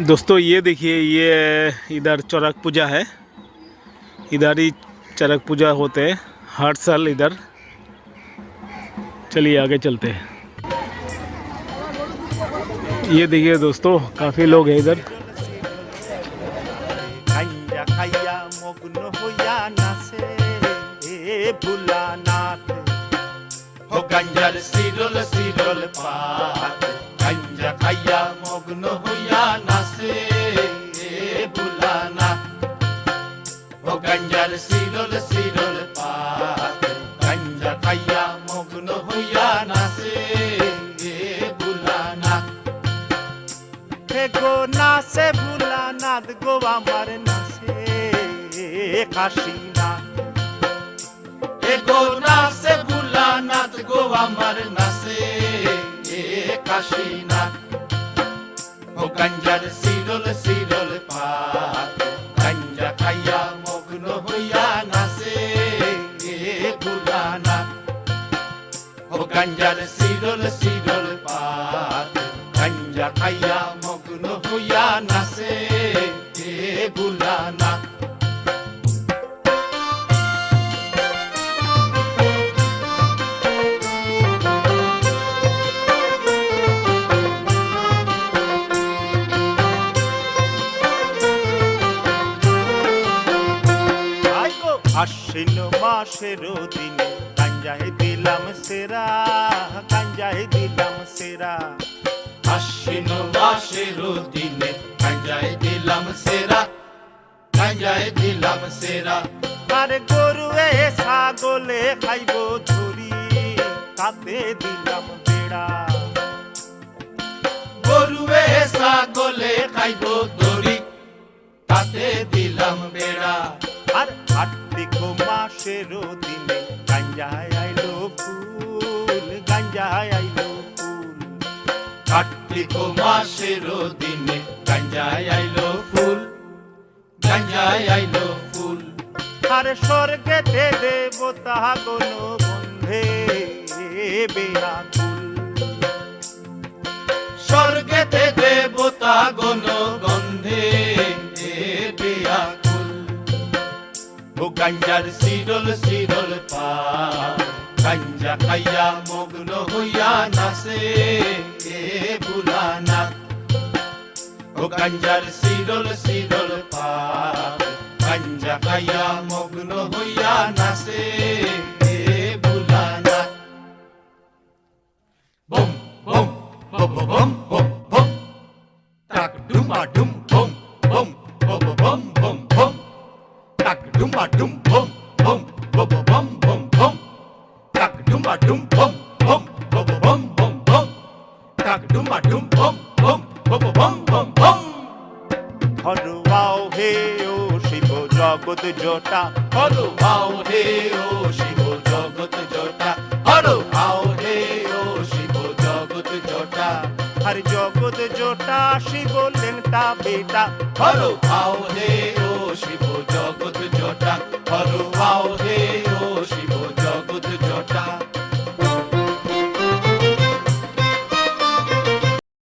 दोस्तों, ये देखिए, ये इधर चरक पूजा है। इधर ही चरक पूजा होते हैं, हर साल इधर। चलिए, आगे चलते हैं। ये देखिए दोस्तों, काफ़ी लोग हैं इधर। हो गंजल सिरोल सिरोल पात। गंजा खाया मग्न গঞ্জার সিরল সিরল পাত গঞ্জা খাইয়া মগ্ন হইয়া নাচে এ ভুলানাথ হে গো নাচে ভুলানাথ গো আমার নাচে কাশীনাথ হে গো নাচে গঞ্জার সিরল সিরল পাত গঞ্জা খাইয়া মগ্ন হইয়া নাচে এ ভুলানা আশ্বিন মাসের দিনে গাঞ্জায় দিলাম সেরা গাঞ্জায় দিলাম সেরা। আশ্বিন মাসের দিনে গাঞ্জায় দিলাম সেরা গাঞ্জায় দিলাম সেরা। আর গরু এ ছাগলে খাইব ধরি তাতে দিলাম বেড়া। গরু এ ছাগলে খাইব ধরি তাতে দিনে গাঞ্জায় আইলো ফুল, গাঞ্জায় আইলো ফুল। কার্তিক মাসের দিনে গাঞ্জায় আইলো ফুল, গাঞ্জায় আইলো ফুল। আর স্বর্গেতে দেবতা কোন বন্ধে বেয়াকুল গাঞ্জার সিরল সিরল পা। খাইয়া মগ্ন হইয়া নাচে এ ভুলানা ও গাঞ্জার সিরল সিরল পা। খাইয়া মগ্ন হইয়া নাচে এ ভুলানা bum bum bum bum bum bum tak dum a tak dum bum bum bum bum bum bum tak dum a dum bum bum bum bum bum bum tak dum a dum bum bum bum bum bum bum হরুয়াও হে ও শিব জগৎ জটা হরুয়াও হে ও শিব জগৎ জটা হরুয়াও হে ও শিব জগৎ জটা হর জগৎ জটা শিব লেনটা বেটা হরুয়াও হে ও শিব জগৎ জটা হরুয়াও হে